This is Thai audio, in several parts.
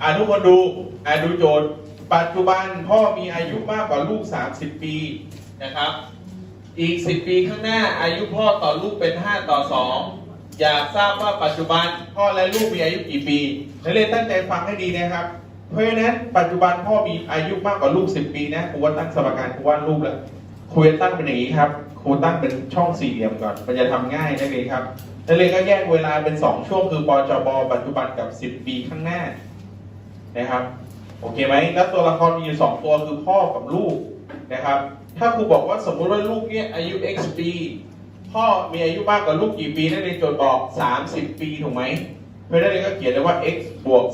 อ่าทุคนดูอ่าดูโจทย์ ปัจจุบันพ่อมีอายุมากกว่าลูก 30 ปีนะครับ อีก 10 ปีข้างหน้าอายุพ่อต่อลูกเป็น 5 ต่อ 2 อยากทราบว่าปัจจุบันพ่อและลูกมีอายุกี่ปีนักเรียนตั้งใจฟังให้ดีนะครับ เพราะฉะนั้นปัจจุบันพ่อมีอายุมากกว่าลูก 10 ปีนะครูว่าตั้งสมการครูว่าดรูปแล้วครูจะตั้งเป็นอย่างนี้ครับครูตั้งเป็นช่องสี่เหลี่ยมก่อน มันจะทำง่ายนักเรียนครับนักเรียนก็แยกเวลาเป็น 2 ช่วงคือปจบปัจจุบันกับ 10 ปีข้างหน้า นะครับโอเคไหมแล้วตัวละครมีอยู่สองตัวคือพ่อกับลูกนะครับ ถ้าครูบอกว่าสมมุติว่าลูกเนี่ยอายุ x ปีพ่อมีอายุมากกว่าลูกกี่ปีนั่นเองโจทย์บอก 30 ปีถูกไหมเพราะฉะนั้นเองก็เขียนเลยว่า x บวก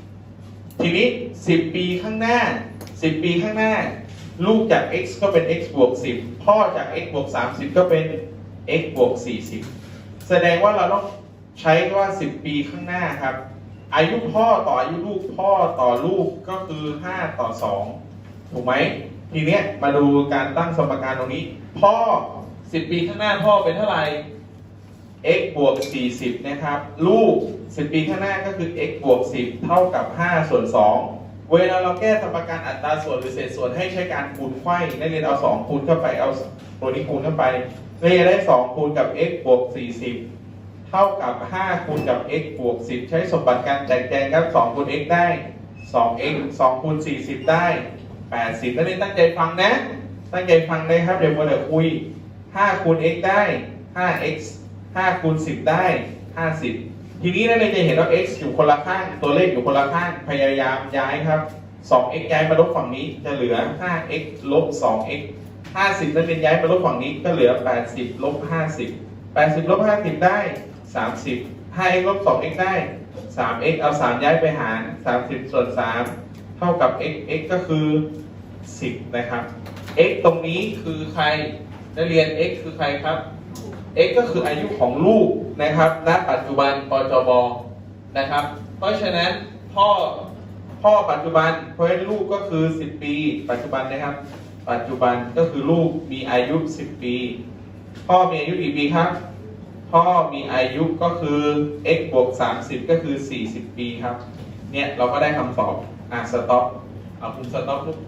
30 ทีนี้ 10 ปีข้างหน้า 10 ปีข้างหน้า ลูกจาก x ก็เป็น x บวก 10 พ่อจาก x บวก 30 ก็เป็น x บวก 40 แสดงว่าเราต้องใช้ว่า 10 ปีข้างหน้าครับ อายุพ่อต่ออายุลูกพ่อต่อลูกก็คือ 5 ต่อ 2 ถูกไหมทีเนี้ยมาดูการตั้งสมการตรงนี้ พ่อ 10 ปีข้างหน้าพ่อเป็นเท่าไหร่ x บวก 40 นะครับ ลูก 10 ปีข้างหน้าก็คือ x บวก 10 เท่ากับ 5 ส่วน 2 เวลาเราแก้สมการอัตราส่วนหรือเศษส่วนให้ใช้การคูณไขว้นักเรียนเอา 2 คูณเข้าไปเอาตัวนี้คูณเข้าไปนักเรียนได้ 2 คูณกับ x บวก 40 เท่ากับ 5 คูณกับ x บวก 10 ใช้สมบัติการแจกแจงครับ 2 คูณ x ได้ 2x 2คูณ 40 ได้ 80นักเรียนตั้งใจฟังนะ ตั้งใจฟังเลยครับ เดี๋ยวมาเดี๋ยวคุย 5 คูณ x ได้ 5x 5คูณ 10 ได้ 50 ทีนี้นักเรียนจะเห็นว่า x อยู่คนละข้าง ตัวเลขอยู่คนละข้าง พยายามย้ายครับ 2x ย้ายมาลบฝั่งนี้ จะเหลือ 5x ลบ 2x 50นักเรียนย้ายมาลบฝั่งนี้ ก็เหลือ 80ลบ50 80ลบ50 ได้ 30 5x ลบ 2x ได้ 3x เอา 3 ย้ายไปหาร 30 ส่วน 3 เท่ากับ x x ก็คือ 10 นะครับ x ตรงนี้คือใครนักเรียน x คือใครครับ x ก็คืออายุของลูกนะครับณปัจจุบันปจบนะครับ เพราะฉะนั้นพ่อพ่อปัจจุบันเพราะฉะนั้นลูกก็คือ 10 ปี ปัจจุบันนะครับ ปัจจุบันก็คือลูกมีอายุ 10 ปี พ่อมีอายุกี่ปีครับ พ่อมีอายุก็คือ x บวก 30 ก็คือ 40 ปีครับ เนี่ย เราก็ได้คำตอบ อะ สต็อป เอาคุณสต็อปลูก